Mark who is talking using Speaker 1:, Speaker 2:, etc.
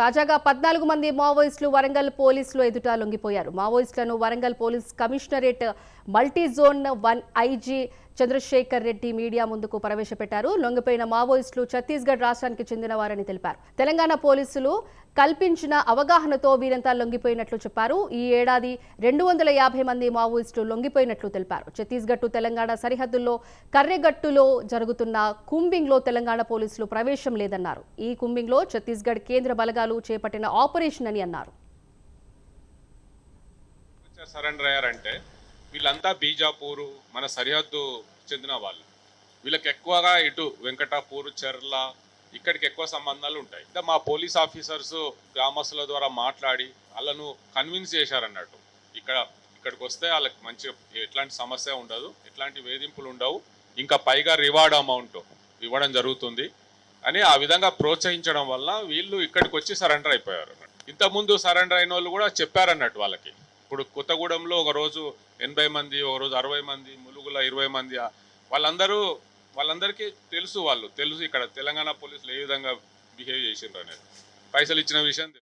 Speaker 1: తాజాగా పద్నాలుగు మంది మావోయిస్టులు వరంగల్ పోలీసులు ఎదుట లొంగిపోయారు. మావోయిస్టులను Warangal police commissionerate multi zone one IG Chandrasekhar Reddy media ముందుకు ప్రవేశపెట్టారు. లొంగిపోయిన మావోయిస్టులు ఛత్తీస్గఢ్ రాష్ట్రానికి చెందిన వారని తెలిపారు. తెలంగాణ పోలీసులు కల్పించిన అవగాహనతో వీరంతా లొంగిపోయినట్లు చెప్పారు. ఈ ఏడాది రెండు వందల యాభై మంది మావోయిస్టులు లొంగిపోయినట్లు తెలిపారు. ఛత్తీస్గఢ్ తెలంగాణ సరిహద్దుల్లో కర్రెగట్టులో జరుగుతున్న కుంబింగ్లో తెలంగాణ పోలీసులు ప్రవేశం లేదన్నారు. ఈ కుంబింగ్లో ఛత్తీస్గఢ్ కేంద్ర బలగాలు చేపట్టిన ఆపరేషన్ అని అన్నారు.
Speaker 2: సరెండర్ అయ్యారంటే వీళ్ళంతా బీజాపూరు మన సరిహద్దు చెందిన వాళ్ళు. వీళ్ళకి ఎక్కువగా ఇటు వెంకటాపూర్ చెర్ల ఇక్కడికి ఎక్కువ సంబంధాలు ఉంటాయి. ఇంకా మా పోలీస్ ఆఫీసర్స్ గ్రామస్తుల ద్వారా మాట్లాడి వాళ్ళను కన్విన్స్ చేశారన్నట్టు. ఇక్కడ ఇక్కడికి వస్తే వాళ్ళకి మంచి ఎట్లాంటి సమస్య ఉండదు ఎట్లాంటి వేధింపులు ఉండవు. ఇంకా పైగా రివార్డ్ అమౌంట్ ఇవ్వడం జరుగుతుంది. అని ఆ విధంగా ప్రోత్సహించడం వల్ల వీళ్ళు ఇక్కడికి వచ్చి సరెండర్ అయిపోయారు. ఇంతకుముందు సరెండర్ అయిన వాళ్ళు కూడా చెప్పారన్నట్టు వాళ్ళకి. ఇప్పుడు కొత్తగూడెంలో ఒకరోజు ఎనభై మంది ఒక రోజు అరవై మంది ములుగుల ఇరవై మంది వాళ్ళందరూ వాళ్ళందరికీ తెలుసు వాళ్ళు తెలుసు ఇక్కడ తెలంగాణ పోలీసులు ఏ విధంగా బిహేవ్ చేసిండ్రు అనేది పైసలు ఇచ్చిన విషయం తెలుసు.